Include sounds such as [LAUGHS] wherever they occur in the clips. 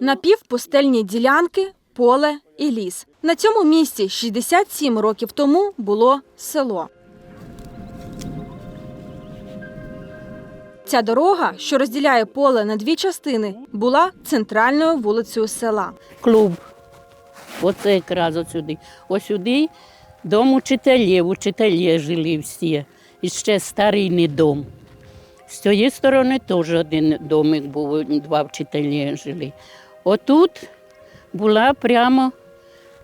Напівпустельні ділянки, поле і ліс. На цьому місці 67 років тому було село. Ця дорога, що розділяє поле на дві частини, була центральною вулицею села. клуб. Оце якраз отсюди. Ось сюди дом учителів, учителі жили всі. І ще старий не дом. З цієї сторони теж один домик був, два вчителі жили. Отут була прямо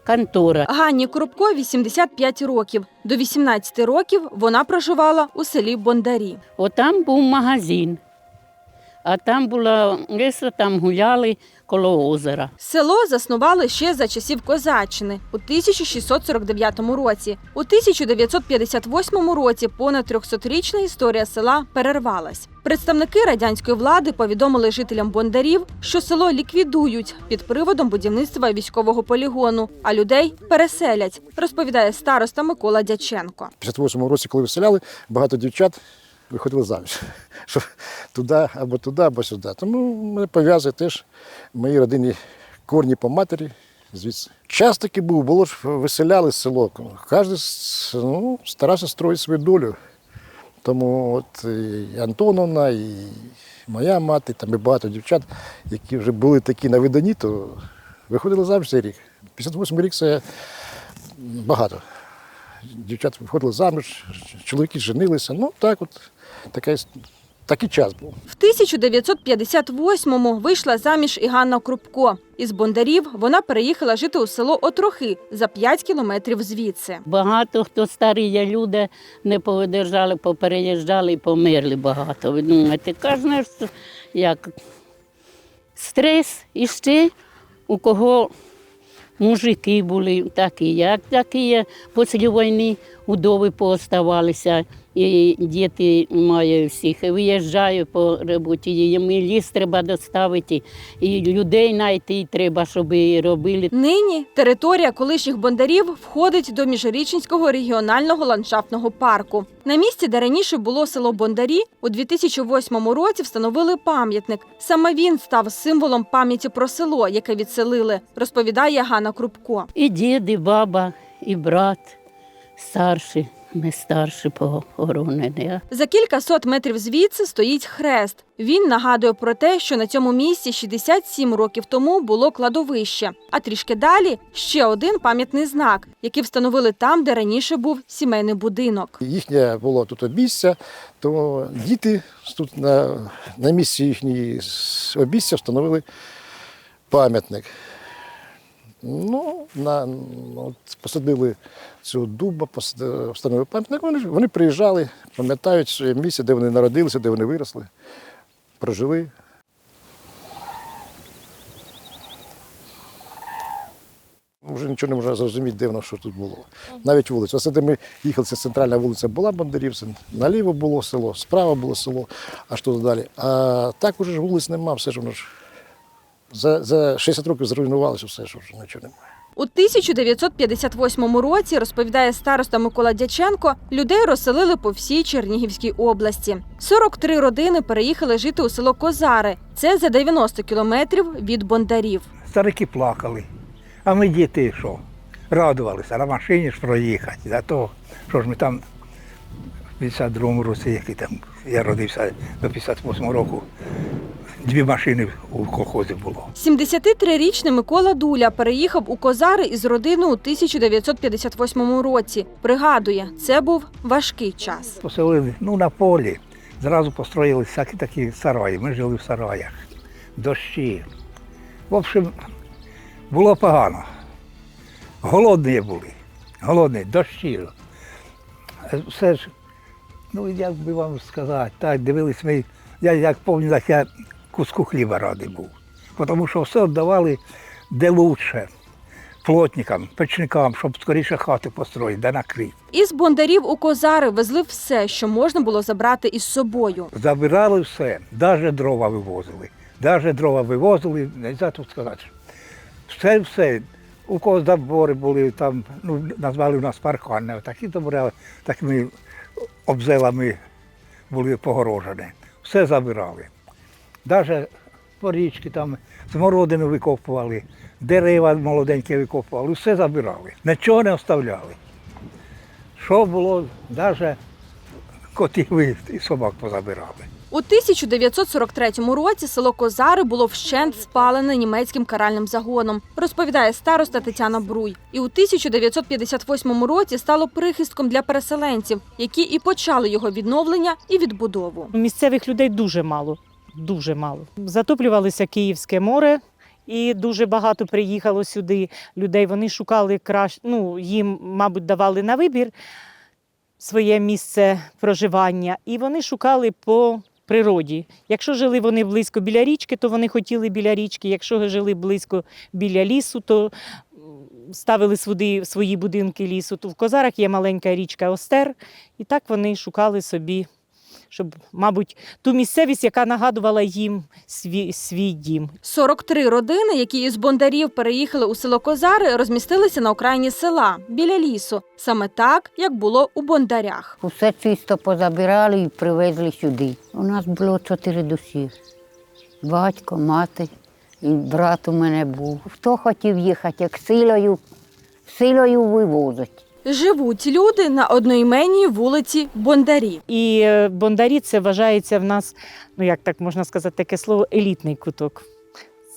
контора. Ганні Коробко 85 років. До 18 років вона проживала у селі Бондарі. Отам був магазин. А там була ліса, там гуляли коло озера. Село заснували ще за часів Козаччини у 1649 році. У 1958 році понад 300-річна історія села перервалась. Представники радянської влади повідомили жителям Бондарів, що село ліквідують під приводом будівництва військового полігону, а людей переселять, розповідає староста Микола Дяченко. В 58-му році, коли виселяли, багато дівчат виходили заміж. [LAUGHS] Що туди або туди, або сюди. Тому мене пов'язує теж мої родинні корні по матері. Звідси. Час таки був, було ж виселяли село. Кожен ну, старався строїти свою долю. Тому от і Антоновна, і моя мати, там і багато дівчат, які вже були такі на видані, то виходили заміж цей рік. 58 рік це багато дівчат виходили заміж, чоловіки женилися. Ну так от така, такий час був. В 1958-му вийшла заміж і Ганна Крупко. Із Бондарів вона переїхала жити у село Отрохи за 5 кілометрів звідси. Багато хто старі люди не повидержали, попереїжджали і померли багато. Ви думаєте, кожен як стрес і ще у кого мужики були такі, як такі. Після війни удови пооставалися, і діти мають всіх. Виїжджаю по роботі, їм і ліс треба доставити, і людей знайти треба, щоб і робили. Нині територія колишніх бондарів входить до Міжрічинського регіонального ландшафтного парку. На місці, де раніше було село Бондарі, у 2008 році встановили пам'ятник. Саме він став символом пам'яті про село, яке відселили, розповідає Ганна Крупко. І дід, і баба, і брат старший, ми старші похоронені. За кілька сот метрів звідси стоїть хрест. Він нагадує про те, що на цьому місці 67 років тому було кладовище. А трішки далі ще один пам'ятний знак, який встановили там, де раніше був сімейний будинок. Їхнє було тут обіця, то діти тут на, на місці їхньої обіця встановили пам'ятник. Ну, на, от, посадили цього дуба, встановили пам'ятник. Вони, вони приїжджали, пам'ятають своє місце, де вони народилися, де вони виросли, прожили. Вже нічого не можна зрозуміти, де воно що тут було. Навіть вулиця. Оце де ми їхали, це центральна вулиця була Бондарів, наліво було село, справа було село, аж туди далі. А так уже ж вулиць нема, все ж воно ж. За, за 60 років зруйнувалося все, що вже нічого немає. У 1958 році, розповідає староста Микола Дяченко, людей розселили по всій Чернігівській області. 43 родини переїхали жити у село Козари. Це за 90 кілометрів від Бондарів. Старики плакали. А ми діти що? Радувалися, на машині ж проїхати. За то, що ж ми там в 52-му році, який там, я родився до 58 року, дві машини у колхозі було. 73-річний Микола Дуля переїхав у Козари із родиною у 1958 році. Пригадує, це був важкий час. Поселили ну, на полі, зразу построїли всякі такі сараї. Ми жили в сараях, дощі. В общем, було погано. Голодні були, голодні, дощі. Е, Все ж, ну як би вам сказати, так, дивились ми, я як пам'ятаю, так я куску хліба радий був. Тому що все віддавали де лучше. Плотникам, печникам, щоб скоріше хати построїти, де накрити. Із Бондарів у Козари везли все, що можна було забрати із собою. Забирали все, навіть дрова вивозили. Навіть дрова вивозили, не знаю тут сказати. Все, все. У кого забори були, там, ну, назвали у нас паркани, такі забори, такими обзелами були погорожені. Все забирали. Навіть по річці там смородину викопували, дерева молоденькі викопували, все забирали. Нічого не оставляли. Що було, навіть котів і собак позабирали. У 1943 році село Козари було вщент спалене німецьким каральним загоном, розповідає староста Тетяна Бруй. І у 1958 році стало прихистком для переселенців, які і почали його відновлення і відбудову. Місцевих людей дуже мало, дуже мало. Затоплювалося Київське море, і дуже багато приїхало сюди людей. Вони шукали краще, ну їм, мабуть, давали на вибір своє місце проживання, і вони шукали по природі. Якщо жили вони близько біля річки, то вони хотіли біля річки. Якщо жили близько біля лісу, то ставили свої, свої будинки лісу. То в Козарах є маленька річка Остер, і так вони шукали собі щоб, мабуть, ту місцевість, яка нагадувала їм свій, свій дім. 43 родини, які із Бондарів переїхали у село Козари, розмістилися на окраїні села біля лісу, саме так, як було у Бондарях. Усе чисто позабирали і привезли сюди. У нас було чотири душі. Батько, мати і брат у мене був. Хто хотів їхати, як силою, силою вивозить. Живуть люди на одноіменній вулиці Бондарі. І е, Бондарі це вважається в нас, ну як так можна сказати, таке слово елітний куток.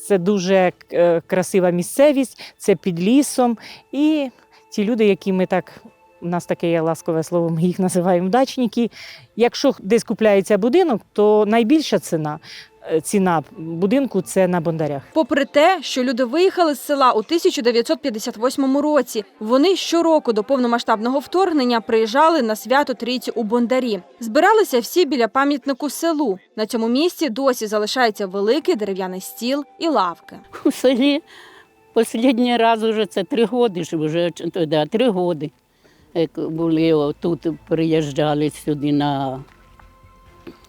Це дуже е, красива місцевість, це під лісом. І ті люди, які ми так, у нас таке є ласкове слово, ми їх називаємо дачники. Якщо десь купляється будинок, то найбільша ціна, ціна будинку це на Бондарях. Попри те, що люди виїхали з села у 1958 році, вони щороку до повномасштабного вторгнення приїжджали на свято Трійці у Бондарі. Збиралися всі біля пам'ятнику селу. На цьому місці досі залишається великий дерев'яний стіл і лавки. [LAUGHS] У селі останній раз уже це три роки, вже да, три роки. Як були тут, приїжджали сюди на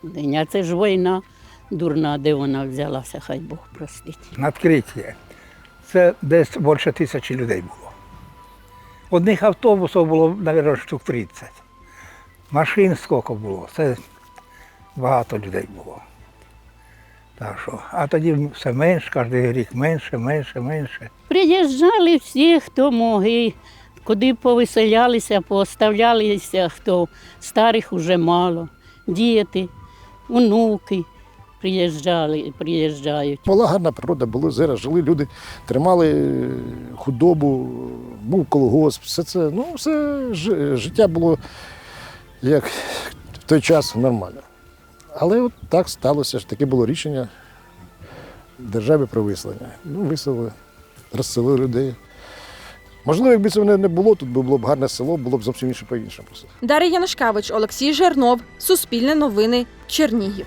день. А це ж війна дурна, де вона взялася, хай Бог простить. Надкриття. Це десь більше тисячі людей було. Одних автобусів було, мабуть, штук 30. Машин скільки було, це багато людей було. Так що, а тоді все менше, кожен рік менше, менше, менше. Приїжджали всі, хто могли, куди повиселялися, пооставлялися, хто старих уже мало, діти, онуки приїжджали, приїжджають. Була гарна природа, були озера, жили люди, тримали худобу, був колгосп, все це, ну, все життя було як в той час нормально. Але от так сталося, ж таке було рішення держави про виселення. Ну, виселили, розселили людей. Можливо, якби цього не- не було, тут би було б гарне село, було б зовсім інше по-іншому. просто. Дар'я Янушкевич, Олексій Жернов, Суспільне новини, Чернігів.